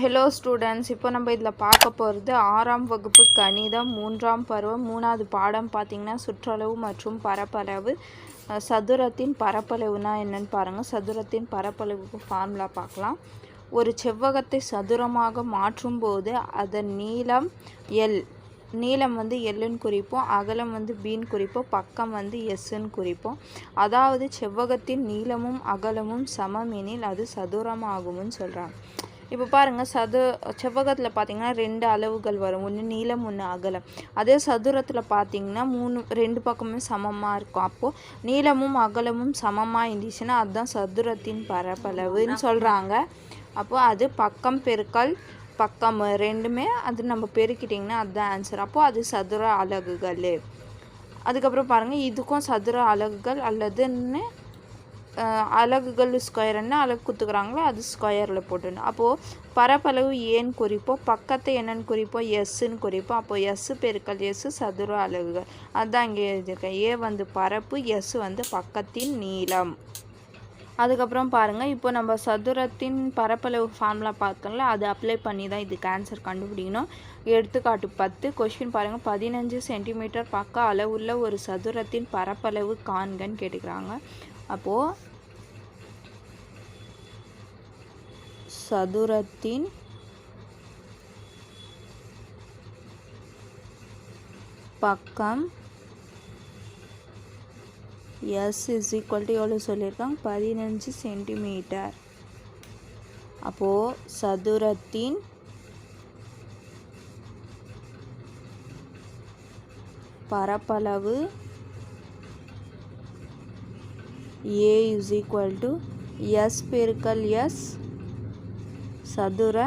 Hello students இப்போ நம்ம இதில் பார்க்க போகிறது ஆறாம் வகுப்பு கணிதம் மூன்றாம் பருவம் மூணாவது பாடம் பார்த்திங்கன்னா சுற்றளவு மற்றும் பரப்பளவு. சதுரத்தின் பரப்பளவுனா என்னன்னு பாருங்கள் சதுரத்தின் பரப்பளவுக்கு ஃபார்முலா பார்க்கலாம். ஒரு செவ்வகத்தை சதுரமாக மாற்றும்போது அதன் நீளம் எல் நீளம் வந்து எல்லுன்னு குறிப்போம். அகலம் வந்து பின்னு குறிப்போம். பக்கம் வந்து எஸ்ன்னு குறிப்போம். அதாவது செவ்வகத்தின் நீளமும் அகலமும் சமம் எனில் அது சதுரமாகும்னு சொல்கிறாங்க இப்போ பாருங்கள் சது செவ்வகத்தில் பார்த்தீங்கன்னா ரெண்டு அளவுகள் வரும். ஒன்று நீளம் ஒன்று அகலம். அதே சதுரத்தில் பார்த்தீங்கன்னா மூணு ரெண்டு பக்கமும் சமமாக இருக்கும். அப்போது நீளமும் அகலமும் சமமாக இருந்துச்சுன்னா அதுதான் சதுரத்தின் பரப்பளவுன்னு சொல்கிறாங்க அப்போது அது பக்கம் பெருக்கல் பக்கம் ரெண்டுமே அது நம்ம பெருக்கிட்டிங்கன்னா அதுதான் ஆன்சர் அப்போது அது சதுர அலகுகள். அதுக்கப்புறம் பாருங்கள் இதுக்கும் சதுர அலகுகள் அல்லதுன்னு அலகுகள் ஸ்கொயர் என்ன அலகு குத்துக்கிறாங்களோ அது ஸ்கொயரில் போட்டுடணும். அப்போது பரப்பளவு ஏன்னு குறிப்போம் பக்கத்தை என்னன்னு குறிப்போம் எஸ்ன்னு குறிப்போம். அப்போது எஸ் பெருக்கல் எஸ் சதுர அலகுகள். அதுதான் இங்கே எழுதியிருக்கேன். ஏ வந்து பரப்பு எஸ் வந்து பக்கத்தின் நீளம். அதுக்கப்புறம் பாருங்கள் இப்போ நம்ம சதுரத்தின் பரப்பளவு ஃபார்முலா பார்த்தோம்ல அது அப்ளை பண்ணி தான் இதுக்கு ஆன்சர் கண்டுபிடிக்கணும். எடுத்துக்காட்டு பத்து கொஷின் பாருங்கள் பதினஞ்சு சென்டிமீட்டர் பக்க அளவுள்ள ஒரு சதுரத்தின் பரப்பளவு காண்கன்னு கேட்டுக்கிறாங்க. அப்போது சதுரத்தின் பக்கம் எஸ் இஸ் ஈக்குவல் டு எவ்வளோ சொல்லியிருக்காங்க? பதினஞ்சு சென்டிமீட்டர் அப்போது சதுரத்தின் பரப்பளவு A is equal to S பெருக்கல் எஸ் சதுர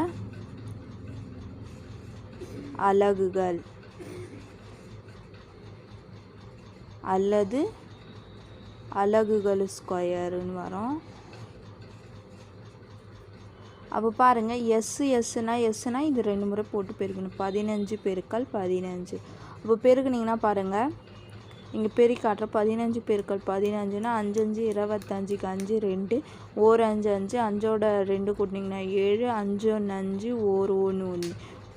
அலகுகள். அல்லது அலகுகள் ஸ்கொயருன்னு வரும். அப்போ பாருங்கள் எஸ் எஸ்னா எஸ்னா இது ரெண்டு முறை போட்டு பெருக்கணும். பதினஞ்சு பெருக்கல் பதினஞ்சு. அப்போ பெருக்குனிங்கன்னா பாருங்கள் இங்கே பெரிய காட்டுற பதினஞ்சு பெருக்கள். பதினஞ்சுன்னா அஞ்சஞ்சு இருபத்தஞ்சுக்கு அஞ்சு ரெண்டு ஓர் அஞ்சு அஞ்சு அஞ்சோட ரெண்டு கூட்டினீங்கன்னா ஏழு அஞ்சு ஒன்று அஞ்சு ஓர் ஒன்று ஒன்று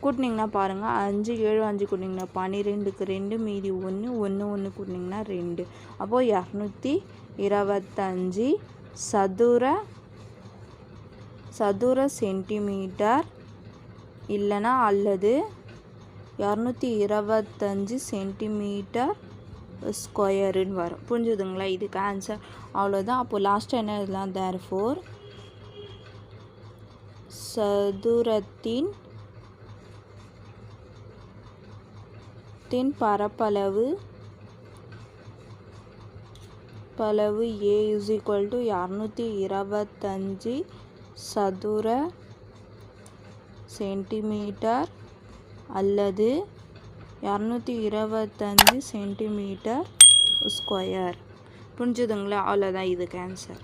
கூட்டினீங்கன்னா பாருங்கள் அஞ்சு ஏழு அஞ்சு கூட்டினிங்கன்னா பன்னிரெண்டுக்கு ரெண்டு மீதி ஒன்று ஒன்று ஒன்று கூட்டினீங்கன்னா ரெண்டு. அப்போது இரநூத்தி இருபத்தஞ்சி சதுர சதுர சென்டிமீட்டர் இல்லைன்னா அல்லது இரநூத்தி இருபத்தஞ்சி சென்டிமீட்டர் ஸ்கொயருன்னு வரும். புரிஞ்சுதுங்களா? இதுக்கு ஆன்சர் அவ்வளோதான் அப்போது லாஸ்ட்டாக என்ன எழுதலாம்? தேர் ஃபோர் சதுரத்தின் தின் பரப்பளவு பளவு ஏ இஸ் ஈக்குவல் டு இரநூத்தி இருபத்தஞ்சி சதுர சென்டிமீட்டர் அல்லது இரநூத்தி இருபத்தஞ்சி சென்டிமீட்டர் ஸ்கொயர் புரிஞ்சுதுங்களா? அவ்வளோதான் இதுக்கு ஆன்சர்